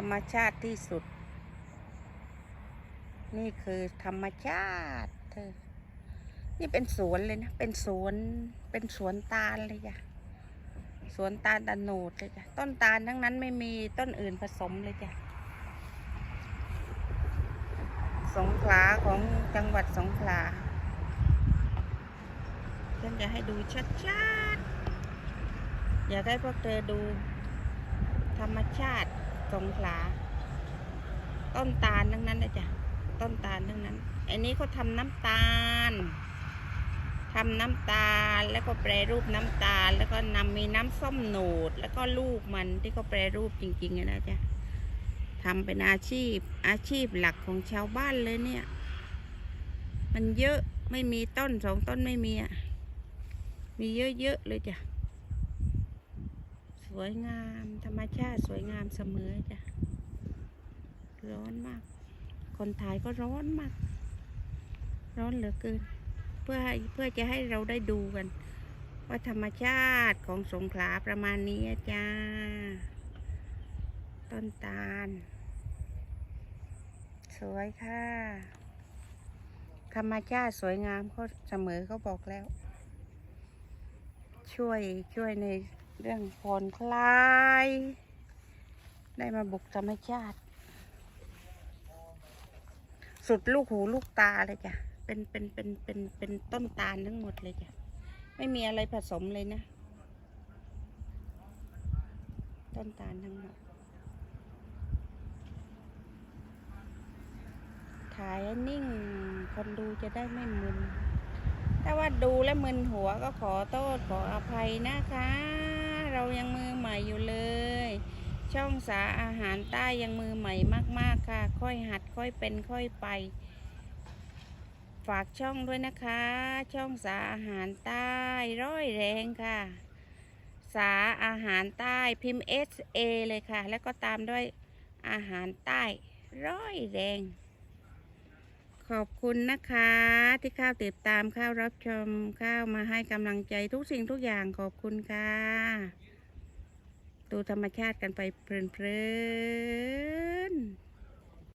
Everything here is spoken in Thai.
รรมชาติที่สุด นี่คือธรรมชาติเธอนี่เป็นสวนเลยนะ เป็นสวน เป็นสวนตาลเลยจ้ะ สวนตาลตะโนดเลยจ้ะ ต้นตาลทั้งนั้นไม่มีต้นอื่นผสมเลยจ้ะ สงขลาของจังหวัดสงขลาฉันจะให้ดูชัดๆ อยากให้พวกเธอดูธรรมชาติ สงขลา ต้นตาลทั้งนั้นเลยจ้ะต้นตาลทั้งนั้น อันนี้เขาทำน้ำตาลทำน้ำตาลแล้วก็แปรรูปน้ำตาล แล้วก็นำมีน้ำส้มโหนด แล้วก็ลูกมันที่เขาแปรรูปจริงๆนะจ๊ะทำเป็นอาชีพอาชีพหลักของชาวบ้านเลยเนี่ย มันเยอะไม่มีต้นสองต้นไม่มีอะมีเยอะๆเลยจ้ะ สวยงาม ธรรมชาติสวยงามเสมอจ้ะ ร้อนมาก คนถ่ายก็ร้อนมาก ร้อนเหลือเกิน เพื่อให้เพื่อจะให้เราได้ดูกัน ว่าธรรมชาติของสงขลาประมาณนี้จ้า ต้นตาล สวยค่ะ ธรรมชาติสวยงามเขาเสมอเขาบอกแล้ว ช่วยช่วยใน เรื่องผ่อนคลาย ได้มาบุกธรรมชาติ สุดลูกหูลูกตาเลยจ้ะ เป็นเป็นเป็นเป็นเป็นต้นตาลทั้งหมดเลยจ้ะ ไม่มีอะไรผสมเลยนะ ต้นตาลทั้งหมดถ่ายให้นิ่งคนดูจะได้ไม่มึนถ้าว่าดูแล้วมึนหัวก็ขอโทษขออภัยนะคะ เรายังมือใหม่อยู่เลย ช่องสาอาหารใต้ยังมือใหม่มาก ๆ ค่ะ ค่อยหัดค่อยเป็นค่อยไป ฝากช่องด้วยนะคะ ช่องสาอาหารใต้ร้อยแรงค่ะ สาอาหารใต้พิมพ์ S A เลยค่ะ แล้วก็ตามด้วยอาหารใต้ร้อยแรง ขอบคุณนะคะที่เข้าติดตามเข้ารับชมเข้ามาให้กำลังใจทุกสิ่งทุกอย่างขอบคุณค่ะ ดูธรรมชาติกันไปเพลินๆ